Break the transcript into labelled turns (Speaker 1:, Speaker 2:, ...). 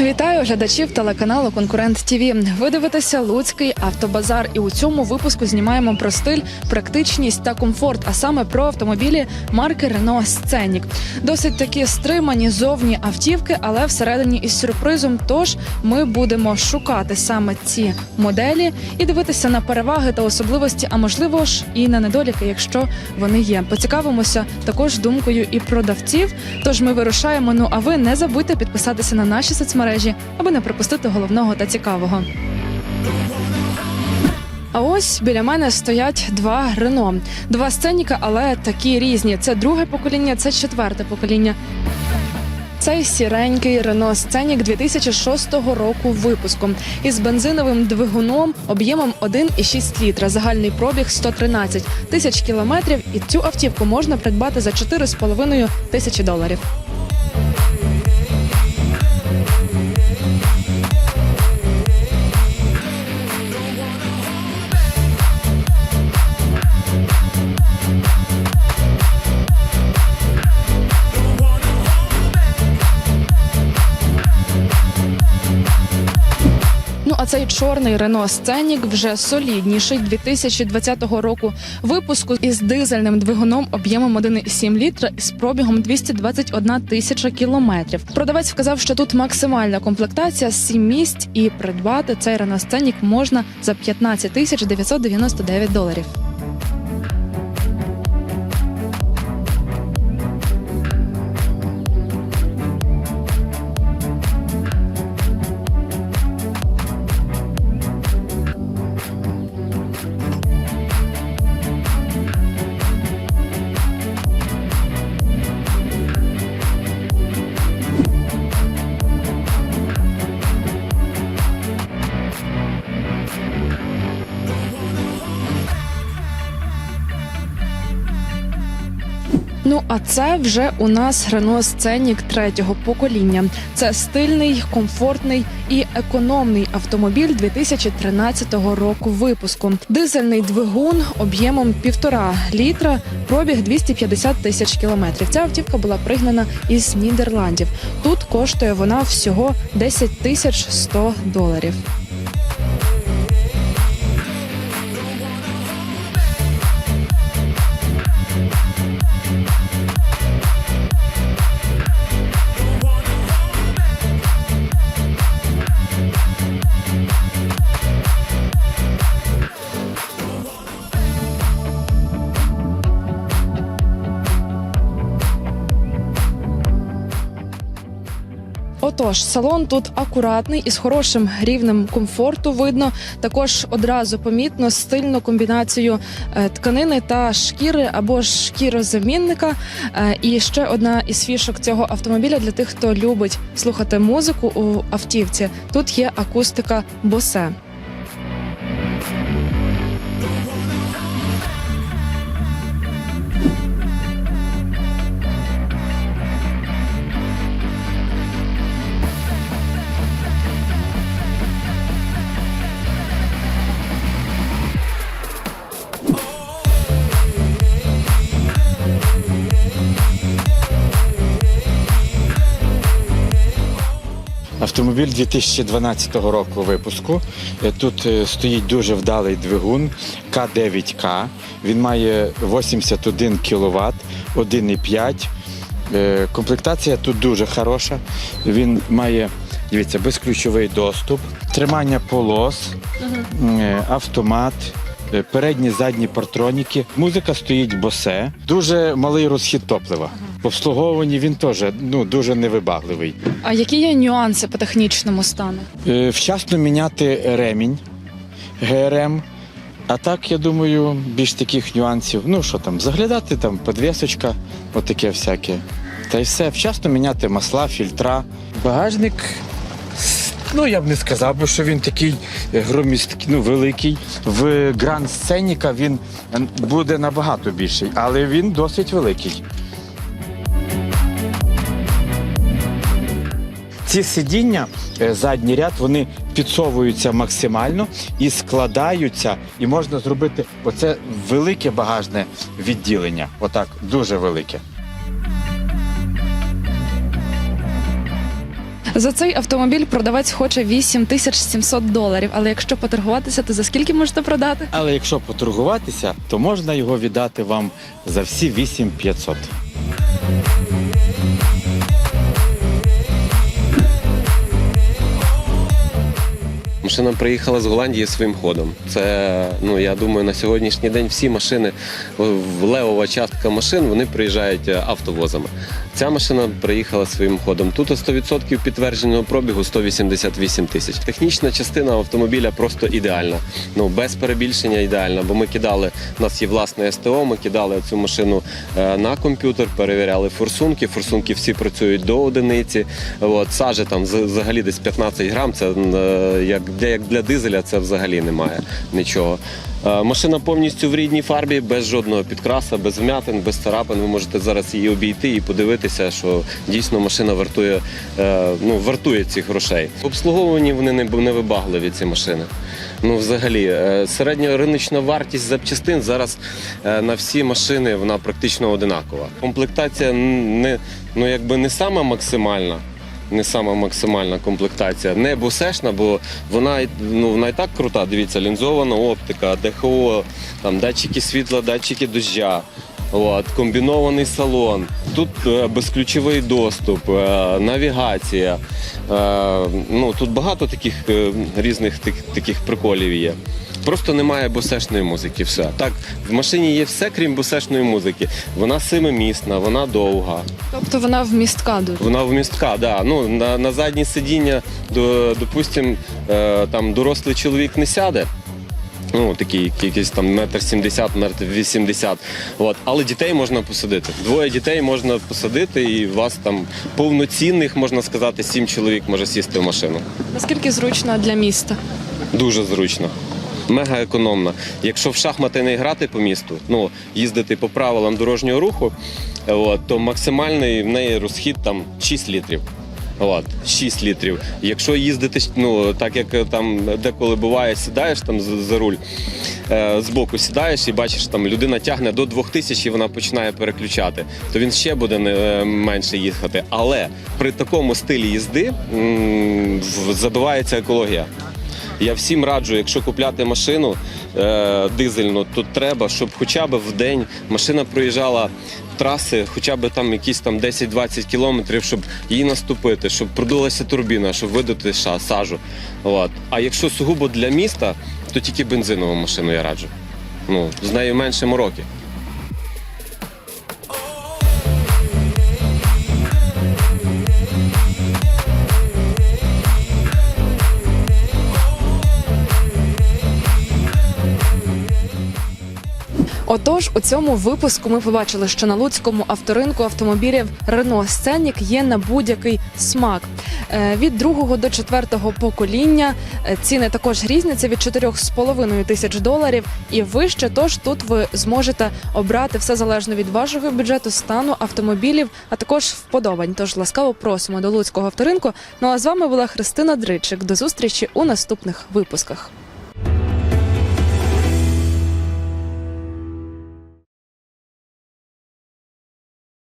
Speaker 1: Вітаю глядачів телеканалу Конкурент ТІВІ. Ви дивитеся Луцький автобазар, і у цьому випуску знімаємо про стиль, практичність та комфорт, а саме про автомобілі марки Renault Scenic. Досить такі стримані зовні автівки, але всередині із сюрпризом. Тож ми будемо шукати саме ці моделі і дивитися на переваги та особливості, а можливо ж і на недоліки, якщо вони є. Поцікавимося також думкою і продавців. Тож ми вирушаємо. Ну а ви не забудьте підписатися на наші соцмережі, аби не пропустити головного та цікавого. А ось біля мене стоять два Рено. Два сценіка, але такі різні. Це друге покоління, це четверте покоління. Цей сіренький Renault Scenic 2006 року випуску із бензиновим двигуном об'ємом 1,6 літра. Загальний пробіг 113 тисяч кілометрів. І цю автівку можна придбати за 4,5 тисячі доларів. Цей чорний Рено Сценік вже солідніший 2020 року випуску із дизельним двигуном об'ємом 1,7 літра із пробігом 221 тисяча кілометрів. Продавець вказав, що тут максимальна комплектація 7 місць, і придбати цей Рено Сценік можна за 15 тисяч 999 доларів. А це вже у нас Renault Scenic третього покоління. Це стильний, комфортний і економний автомобіль 2013 року випуску. Дизельний двигун об'ємом півтора літра, пробіг 250 тисяч кілометрів. Ця автівка була пригнана із Нідерландів. Тут коштує вона всього 10 тисяч 100 доларів. Отож, салон тут акуратний і з хорошим рівнем комфорту видно. Також одразу помітно стильну комбінацію е, тканини та шкіри або ж шкірозамінника. Е, І ще одна із фішок цього автомобіля для тих, хто любить слухати музику у автівці. Тут є акустика Bose.
Speaker 2: Автомобіль 2012 року випуску. Е, Тут е, стоїть дуже вдалий двигун К9К. Він має 81 кВт, 1,5. Е, Комплектація тут дуже хороша. Він має, дивіться, безключовий доступ, тримання полос, е, автомат. Е, Передні, задні партроніки. Музика стоїть босе. Дуже малий розхід топлива. В обслуговуванні він теж ну, дуже невибагливий.
Speaker 1: А які є нюанси по технічному стану?
Speaker 2: Е, Вчасно міняти ремінь ГРМ. А так, я думаю, більш таких нюансів. Ну що там, заглядати там подвісочка, отаке всяке. Та й все. Вчасно міняти масла, фільтра. Багажник. Ну, я б не сказав би, що він такий е, громісткий, ну, великий. В Гранд Сценіка він е, буде набагато більший, але він досить великий. Ці сидіння, е, задній ряд, вони підсовуються максимально і складаються, і можна зробити оце велике багажне відділення. Отак, дуже велике.
Speaker 1: За цей автомобіль продавець хоче 8700 доларів. Але якщо поторгуватися, то за скільки можете продати?
Speaker 2: Але якщо поторгуватися, то можна його віддати вам за всі 8500.
Speaker 3: Машина приїхала з Голландії своїм ходом. Це, ну я думаю, на сьогоднішній день всі машини, левова частка машин, вони приїжджають е, автовозами. Ця машина приїхала своїм ходом. Тут 100% підтвердженого пробігу 188 тисяч. Технічна частина автомобіля просто ідеальна. Ну без перебільшення ідеальна. Бо ми кидали, у нас є власне СТО, ми кидали цю машину е, на комп'ютер, перевіряли форсунки. Форсунки всі працюють до одиниці. От, сажі там взагалі десь 15 грам. Це е, як для, як для дизеля, це взагалі немає нічого. Е, Машина повністю в рідній фарбі, без жодного підкраса, без вмятин, без царапин. Ви можете зараз її обійти і подивитися, що дійсно машина вартує, е, ну, вартує цих грошей. В обслуговуванні вони не, вибагливі, ці машини. Ну, взагалі, е, середня риночна вартість запчастин зараз на всі машини вона практично одинакова. Комплектація не, ну, якби не сама максимальна не сама максимальна комплектація. Не бусешна, бо вона ну вона і так крута. Дивіться, лінзована оптика, ДХО, там датчики світла, датчики дождя. От, комбінований салон. Тут е, безключовий доступ, е, навігація. Е, ну, тут багато таких е, різних тих, таких приколів є. Просто немає бусешної музики. Все. Так, в машині є все, крім бусешної музики. Вона семимісна, вона довга.
Speaker 1: Тобто вона вмістка дуже.
Speaker 3: Вона вмістка, да. Ну, на, на заднє сидіння, до, допустим, е, там дорослий чоловік не сяде. Ну, такий якийсь там метр сімдесят, метр вісімдесят. От. Але дітей можна посадити. Двоє дітей можна посадити, і у вас там повноцінних, можна сказати, сім чоловік може сісти в машину.
Speaker 1: Наскільки зручно для міста?
Speaker 3: Дуже зручно. Мега економно. Якщо в шахмати не грати по місту, ну їздити по правилам дорожнього руху, от, то максимальний в неї розхід там 6 літрів. От, 6 літрів. Якщо їздити, ну так як е, там деколи буває, сідаєш там за, руль, е, збоку сідаєш і бачиш, там людина тягне до 2000 і вона починає переключати, то він ще буде не, е, менше їхати. Але при такому стилі їзди м, забивається екологія. Я всім раджу, якщо купляти машину е, дизельну, то треба, щоб хоча б в день машина проїжджала траси, хоча б там якісь там 10-20 кілометрів, щоб її наступити, щоб продулася турбіна, щоб видати сажу. От. А якщо сугубо для міста, то тільки бензинову машину я раджу. Ну, з нею менше мороки.
Speaker 1: Отож, у цьому випуску ми побачили, що на луцькому авторинку автомобілів Renault Scenic є на будь-який смак. Е, Від другого до четвертого покоління е, ціни також різняться від 4,5 тисяч доларів і вище. Тож тут ви зможете обрати все залежно від вашого бюджету, стану автомобілів, а також вподобань. Тож ласкаво просимо до луцького авторинку. Ну а з вами була Христина Дричик. До зустрічі у наступних випусках.